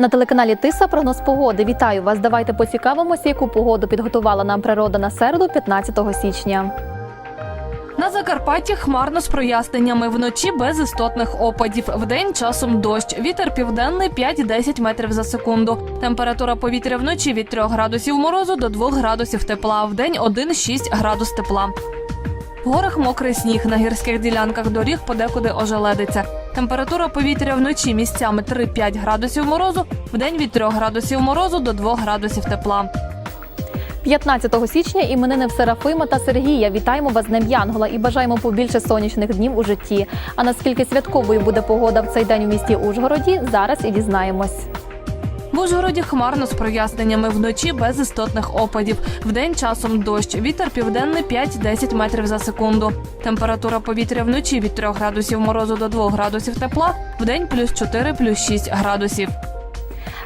На телеканалі Тиса прогноз погоди. Вітаю вас. Давайте поцікавимося, яку погоду підготувала нам природа на середу, 15 січня. На Закарпатті хмарно з проясненнями. Вночі без істотних опадів. Вдень часом дощ. Вітер південний 5-10 метрів за секунду. Температура повітря вночі від 3 градусів морозу до 2 градусів тепла. Вдень 1-6 градус тепла. В горах мокрий сніг. На гірських ділянках доріг подекуди ожеледиться. Температура повітря вночі місцями 3-5 градусів морозу. Вдень від 3 градусів морозу до 2 градусів тепла. 15 січня іменини в Серафима та Сергія. Вітаємо вас з Днем Янгола і бажаємо побільше сонячних днів у житті. А наскільки святковою буде погода в цей день у місті Ужгороді, зараз і дізнаємось. В Ужгороді хмарно з проясненнями вночі без істотних опадів. Вдень часом дощ. Вітер південний 5-10 метрів за секунду. Температура повітря вночі від 3 градусів морозу до 2 градусів тепла. Вдень плюс 4, плюс 6 градусів.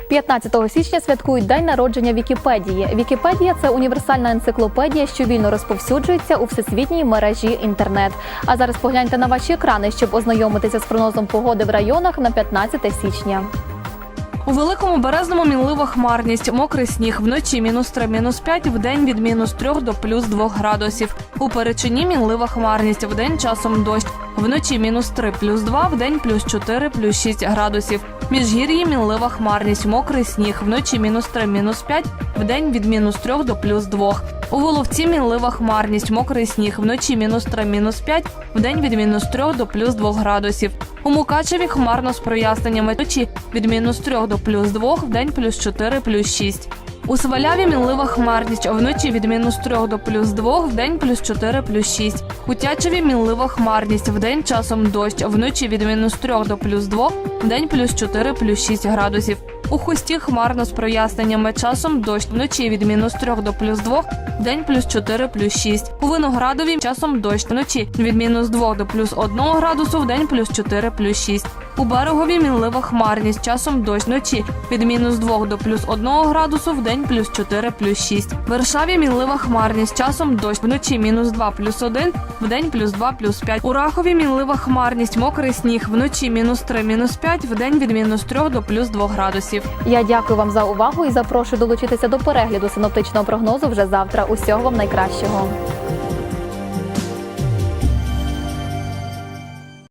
15 січня святкують день народження Вікіпедії. Вікіпедія це універсальна енциклопедія, що вільно розповсюджується у всесвітній мережі інтернет. А зараз погляньте на ваші екрани, щоб ознайомитися з прогнозом погоди в районах на 15 січня. У великому березному мінлива хмарність, мокрий сніг, вночі мінус 3, мінус 5, день від мінус 3 до плюс 2 градусів. У перечині мінлива хмарність, в день часом дощ. Вночі мінус 3, плюс 2, день плюс 4, плюс 6 градусів. Міжгір'ї мінлива хмарність, мокрий сніг, вночі мінус 3, мінус 5, вдень від мінус 3 до плюс 2. У Воловці мінлива хмарність, мокрий сніг, вночі мінус 3, мінус 5, вдень від мінус 3 до плюс 2 градусів. У Мукачеві хмарно з проясненнями вночі від мінус 3 до плюс 2, вдень плюс 4, плюс 6. У Сваляві мінлива хмарність, вночі від мінус 3 до плюс 2, вдень плюс 4, плюс 6. У Тячеві мінлива хмарність, вдень часом дощ, вночі від мінус 3 до плюс 2, вдень плюс 4, плюс 6 градусів. У хусті хмарно з проясненнями часом дощ, вночі від мінус 3 до плюс 2, вдень плюс 4, плюс 6. У Виноградові часом дощ, вночі від мінус 2 до плюс 1 градусу, вдень плюс 4, плюс 6. У берегові мінлива хмарність, часом дощ вночі від мінус 2 до плюс 1 градусу, вдень плюс 4, плюс 6. В Варшаві мінлива хмарність, часом дощ вночі мінус 2 плюс 1, вдень плюс 2 плюс 5. У Рахові мінлива хмарність, мокрий сніг, вночі мінус 3 мінус 5, вдень від мінус 3 до плюс 2 градусів. Я дякую вам за увагу і запрошую долучитися до перегляду синоптичного прогнозу вже завтра. Усього вам найкращого.